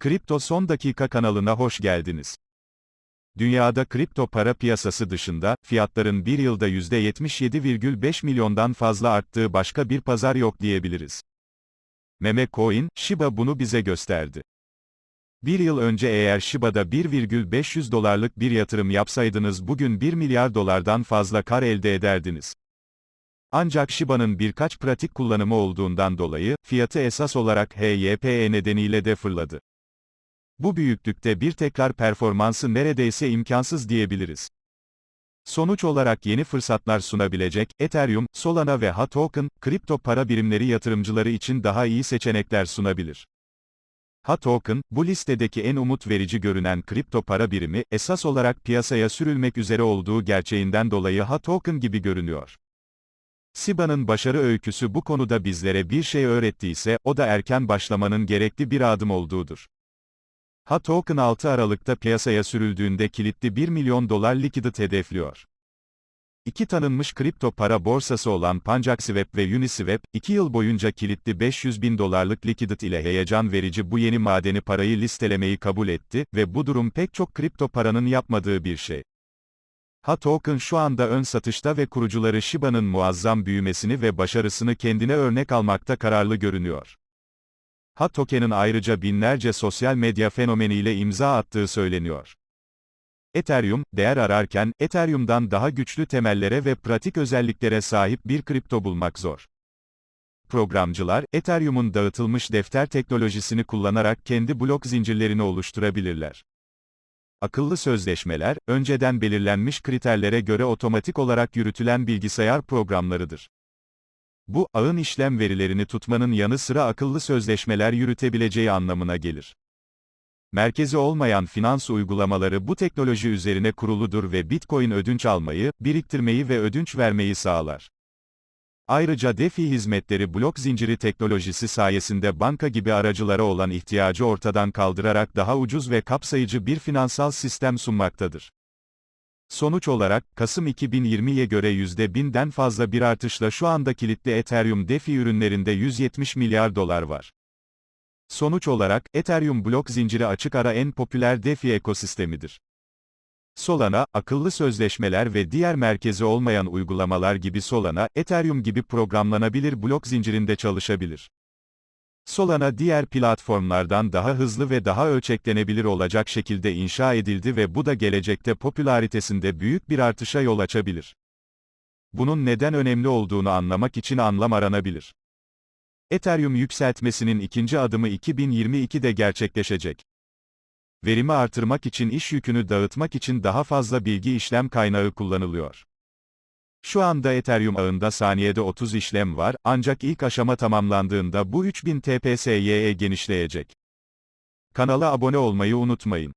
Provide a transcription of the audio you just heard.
Kripto Son Dakika kanalına hoş geldiniz. Dünyada kripto para piyasası dışında, fiyatların bir yılda %77,5 milyondan fazla arttığı başka bir pazar yok diyebiliriz. Meme Coin, Shiba bunu bize gösterdi. Bir yıl önce eğer Shiba'da 1,500 dolarlık bir yatırım yapsaydınız bugün 1 milyar dolardan fazla kar elde ederdiniz. Ancak Shiba'nın birkaç pratik kullanımı olduğundan dolayı, fiyatı esas olarak HYPE nedeniyle de fırladı. Bu büyüklükte bir tekrar performansı neredeyse imkansız diyebiliriz. Sonuç olarak yeni fırsatlar sunabilecek, Ethereum, Solana ve HA Token, kripto para birimleri yatırımcıları için daha iyi seçenekler sunabilir. HA Token, bu listedeki en umut verici görünen kripto para birimi, esas olarak piyasaya sürülmek üzere olduğu gerçeğinden dolayı HA Token gibi görünüyor. Siba'nın başarı öyküsü bu konuda bizlere bir şey öğrettiyse, o da erken başlamanın gerekli bir adım olduğudur. Ha Token 6 Aralık'ta piyasaya sürüldüğünde kilitli 1 milyon dolar likidit hedefliyor. İki tanınmış kripto para borsası olan PancakeSwap ve Uniswap, 2 yıl boyunca kilitli 500 bin dolarlık likidit ile heyecan verici bu yeni madeni parayı listelemeyi kabul etti ve bu durum pek çok kripto paranın yapmadığı bir şey. Ha Token şu anda ön satışta ve kurucuları Shiba'nın muazzam büyümesini ve başarısını kendine örnek almakta kararlı görünüyor. Ha Token'ın ayrıca binlerce sosyal medya fenomeniyle imza attığı söyleniyor. Ethereum, değer ararken, Ethereum'dan daha güçlü temellere ve pratik özelliklere sahip bir kripto bulmak zor. Programcılar, Ethereum'un dağıtılmış defter teknolojisini kullanarak kendi blok zincirlerini oluşturabilirler. Akıllı sözleşmeler, önceden belirlenmiş kriterlere göre otomatik olarak yürütülen bilgisayar programlarıdır. Bu, ağın işlem verilerini tutmanın yanı sıra akıllı sözleşmeler yürütebileceği anlamına gelir. Merkezi olmayan finans uygulamaları bu teknoloji üzerine kuruludur ve Bitcoin ödünç almayı, biriktirmeyi ve ödünç vermeyi sağlar. Ayrıca DeFi hizmetleri blok zinciri teknolojisi sayesinde banka gibi aracılara olan ihtiyacı ortadan kaldırarak daha ucuz ve kapsayıcı bir finansal sistem sunmaktadır. Sonuç olarak, Kasım 2020'ye göre %1000'den fazla bir artışla şu anda kilitli Ethereum DeFi ürünlerinde 170 milyar dolar var. Sonuç olarak, Ethereum blok zinciri açık ara en popüler DeFi ekosistemidir. Solana, akıllı sözleşmeler ve diğer merkezi olmayan uygulamalar gibi Solana, Ethereum gibi programlanabilir blok zincirinde çalışabilir. Solana diğer platformlardan daha hızlı ve daha ölçeklenebilir olacak şekilde inşa edildi ve bu da gelecekte popülaritesinde büyük bir artışa yol açabilir. Bunun neden önemli olduğunu anlamak için anlam aranabilir. Ethereum yükseltmesinin ikinci adımı 2022'de gerçekleşecek. Verimi artırmak için iş yükünü dağıtmak için daha fazla bilgi işlem kaynağı kullanılıyor. Şu anda Ethereum ağında saniyede 30 işlem var, ancak ilk aşama tamamlandığında bu 3000 TPS'ye genişleyecek. Kanala abone olmayı unutmayın.